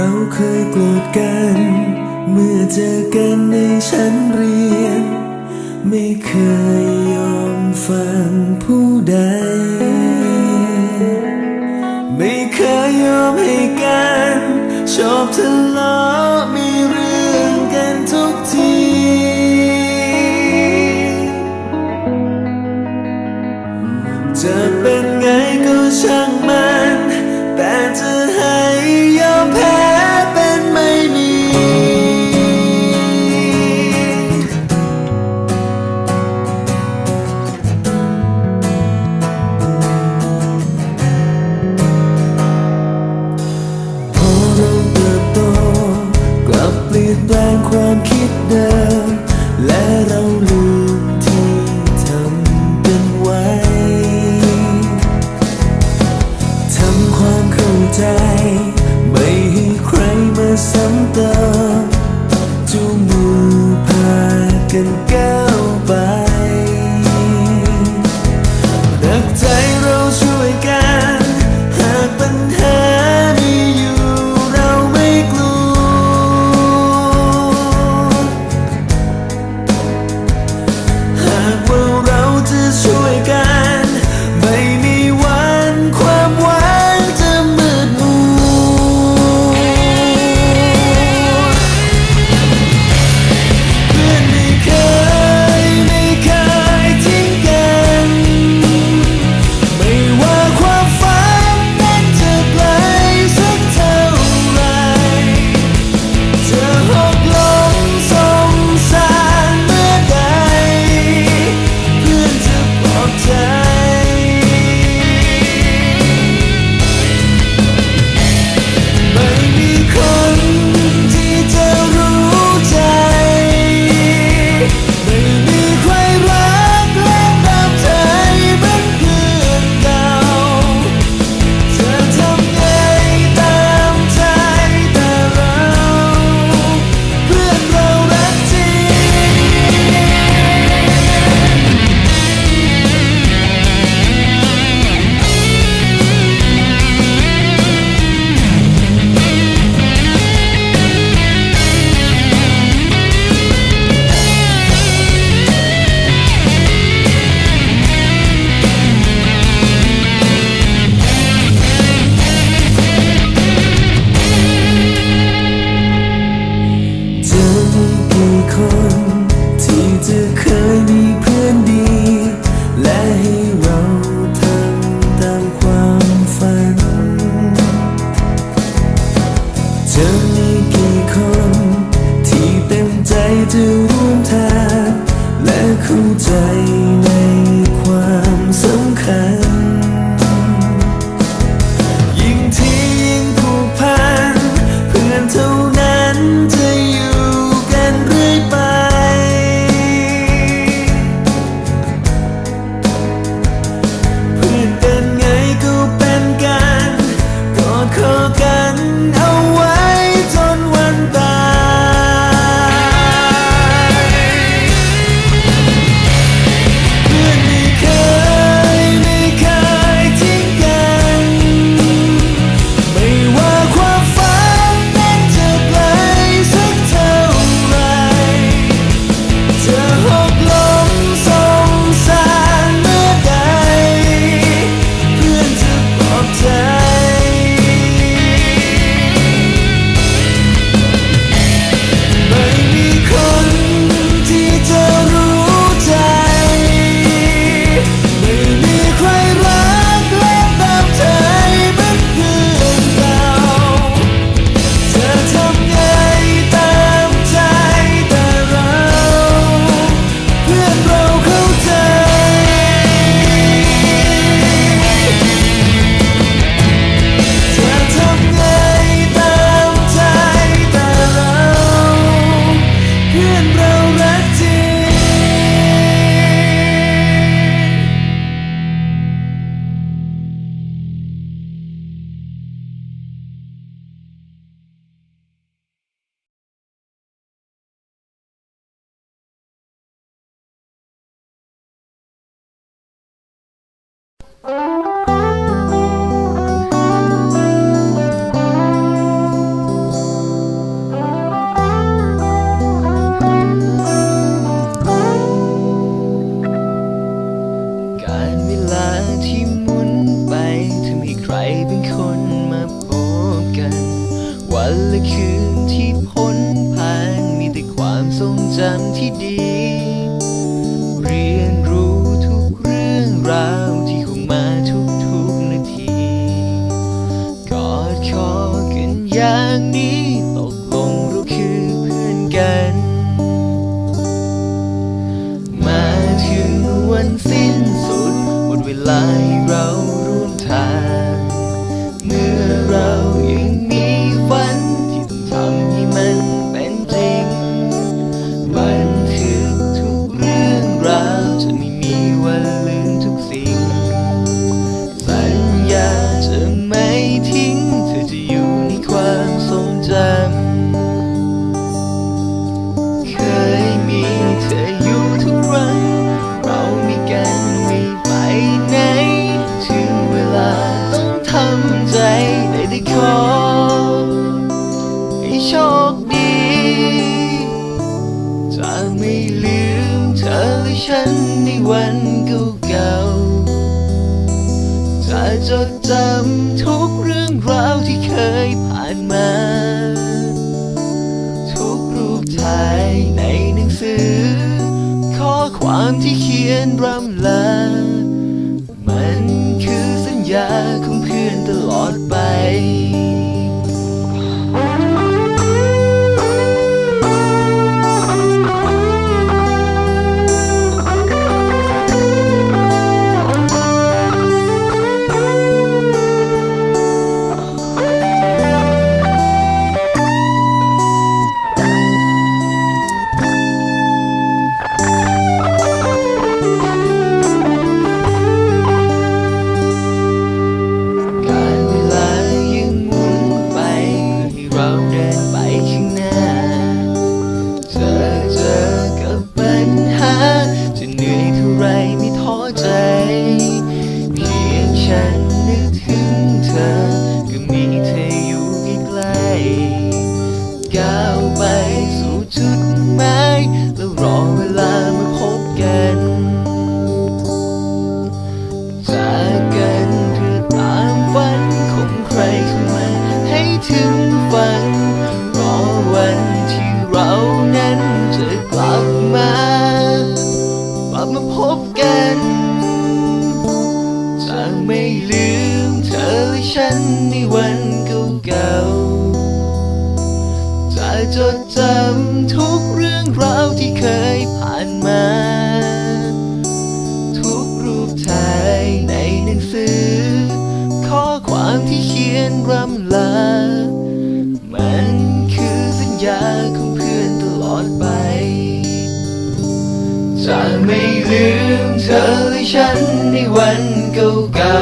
เราเคยโกรธกัน เมื่อเจอกันในชั้นเรียน ไม่เคยยอมฟังผู้ใด ไม่เคยยอมให้กัน ชอบทะเลาะ กัน ฉันในวันเก่าๆจะจดจำทุกเรื่องราวที่เคยผ่านมา ทุกรูปถ่ายในหนังสือ ข้อความที่เขียนรำลา มันคือสัญญา เดินไปข้างหน้า เจอเจอกับปัญหา จะเหนื่อยเท่าไรไม่ท้อใจ เพียงฉันนึกถึงเธอ ก็มีเธออยู่ใกล้ๆก้าวไปสู่จุดหมายแล้วรอเวลามาพบกันจากกันเพื่อตามฝันของใครเข้ามาให้ถึงฝัน ความที่เขียนรำลา มันคือสัญญาของเพื่อนตลอดไป จะไม่ลืมเธอและฉันในวันเก่า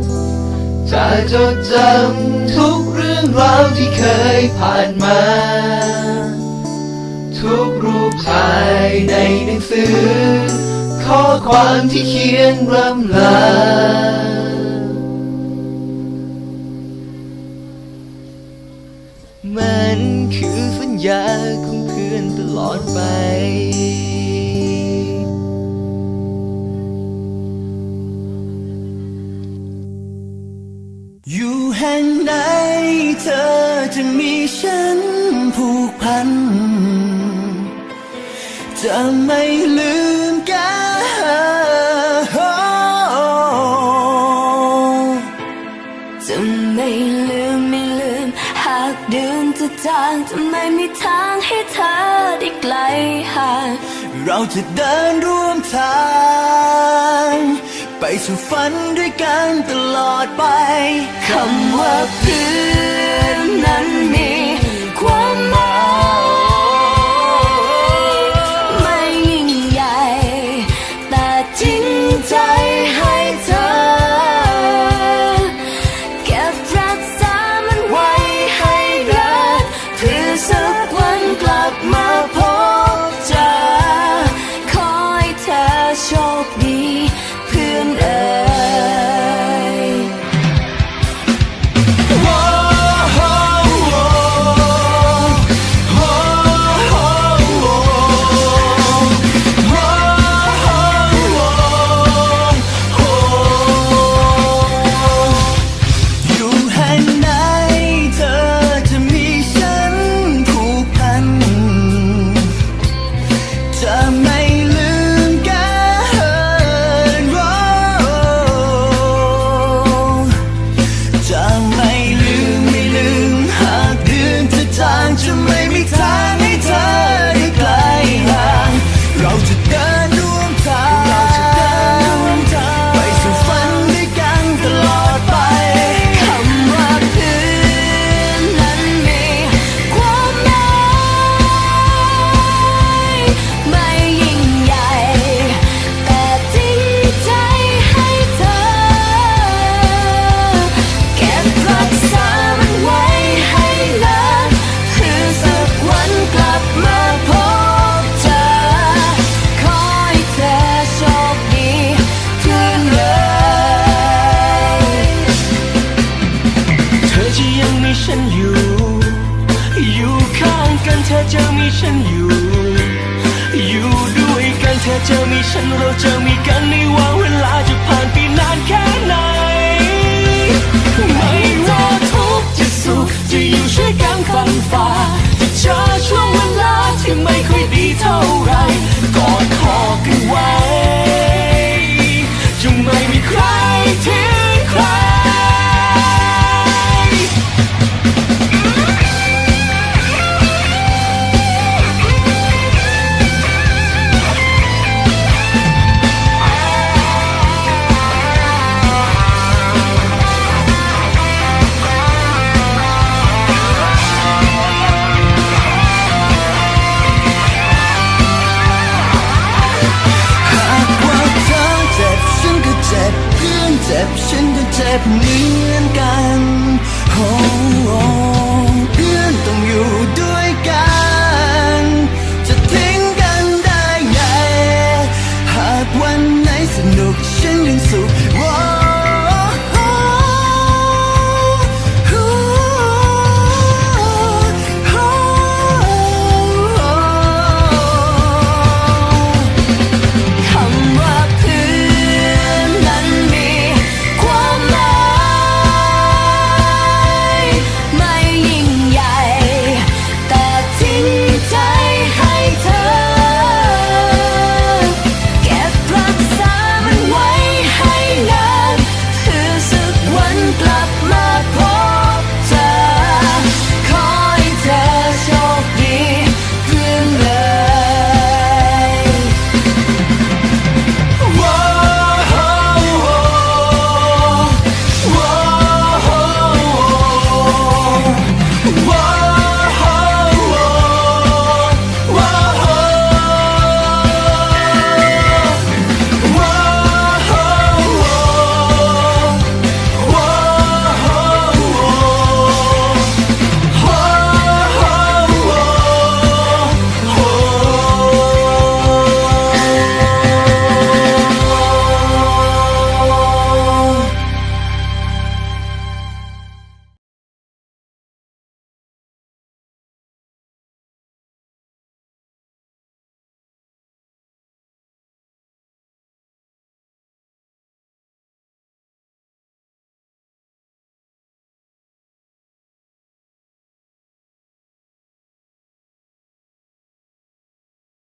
ๆ จะจดจำทุกเรื่องราวที่เคยผ่านมา ทุกรูปถ่ายในหนังสือ ข้อความที่เขียนรำลา คือสัญญาของเพื่อนตลอดไป อยู่แห่งไหนเธอจะมีฉันผูกพัน จะไม่ลืม ม่มีทางให้เธอได้ไกลห่างเราจะเดินร่วมทาง ไปสู่ฝันด้วยกันตลอดไปคำว่าเพื่อนนั้นมี ฉันเราจะมีกันในวัน me.